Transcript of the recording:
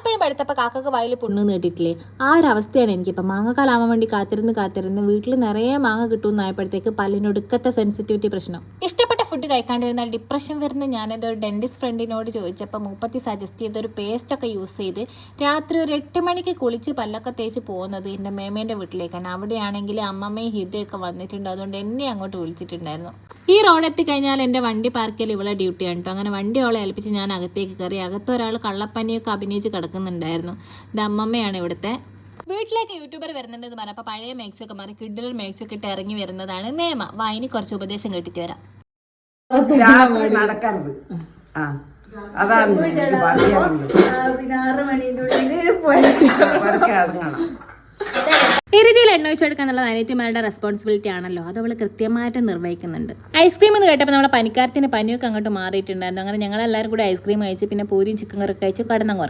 വാഴപ്പഴം പഴുത്തപ്പോൾ കാക്കക്ക് വയലിൽ പുണ്ണ് നീട്ടിട്ടില്ലേ? ആ ഒരു അവസ്ഥയാണ് എനിക്കിപ്പോൾ മാങ്ങക്കാലാവാൻ വേണ്ടി കാത്തിരുന്ന് കാത്തിരുന്ന് വീട്ടിൽ നിറയെ മാങ്ങ കിട്ടുമെന്നായപ്പോഴത്തേക്ക് പല്ലിനൊടുക്കത്തെ സെൻസിറ്റിവിറ്റി പ്രശ്നം. ഇഷ്ടപ്പെട്ട ഫുഡ് കഴിക്കാണ്ടിരുന്നാൽ ഡിപ്രഷൻ വരുന്ന ഞാൻ എന്റെ ഒരു ഡെന്റിസ്റ്റ് ഫ്രണ്ടിനോട് ചോദിച്ചപ്പോൾ മൂപ്പത്തി സജസ്റ്റ് ചെയ്ത ഒരു പേസ്റ്റൊക്കെ യൂസ് ചെയ്ത് രാത്രി ഒരു എട്ട് മണിക്ക് കുളിച്ച് പല്ലൊക്കെ തേച്ച് പോകുന്നത് എന്റെ മേമേന്റെ വീട്ടിലേക്കാണ്. അവിടെയാണെങ്കിൽ അമ്മമ്മയും ഹിതയൊക്കെ വന്നിട്ടുണ്ട്. അതുകൊണ്ട് എന്നെ അങ്ങോട്ട് വിളിച്ചിട്ടുണ്ടായിരുന്നു. ഈ റോഡ് എത്തിക്കഴിഞ്ഞാൽ എന്റെ വണ്ടി പാർക്ക് ഇവിടെ ഡ്യൂട്ടിയാണ് കേട്ടോ അങ്ങനെ വണ്ടി അവളെ ഏൽപ്പിച്ച് ഞാൻ അകത്തേക്ക് കയറി. അകത്ത് ഒരാൾ കള്ളപ്പനിയൊക്കെ അഭിനയിച്ച് കിടക്കുന്നുണ്ടായിരുന്നു. ഇത് അമ്മമ്മയാണ് ഇവിടുത്തെ. വീട്ടിലേക്ക് യൂട്യൂബർ വരുന്നുണ്ടെന്ന് പറഞ്ഞപ്പോൾ പഴയ മേക്സൊക്കെ മാറി കിഡിലർ മേക്സൊക്കെ ഇട്ട് ഇറങ്ങി വരുന്നതാണ് നേമ വായിനി കുറച്ച് ഉപദേശം കേട്ടിട്ട് വരാം. രാത്രി നടക്കരുത്. ആ. അതാണ് എനിക്ക് പറയാനുള്ളത് പിന്നെ ആറ് മണിന്റെ ഈ രീതിയിൽ എണ്ണ ഒഴിച്ചെടുക്കുക എന്നുള്ളത് അനിയത്തിമാരുടെ റെസ്പോൺസിബിലിറ്റി ആണല്ലോ. അത് അവൾ കൃത്യമായിട്ട് നിർവഹിക്കുന്നുണ്ട്. ഐസ്ക്രീം എന്ന് കേട്ടപ്പോൾ നമ്മളെ പനിക്കാരത്തിന് പനിയൊക്കെ അങ്ങോട്ട് മാറിയിട്ടുണ്ടായിരുന്നു. അങ്ങനെ ഞങ്ങൾ എല്ലാവരും കൂടി ഐസ്ക്രീം കഴിച്ച് പിന്നെ പൂരിയും ചിക്കൻ കറി കഴിച്ച് കടന്നു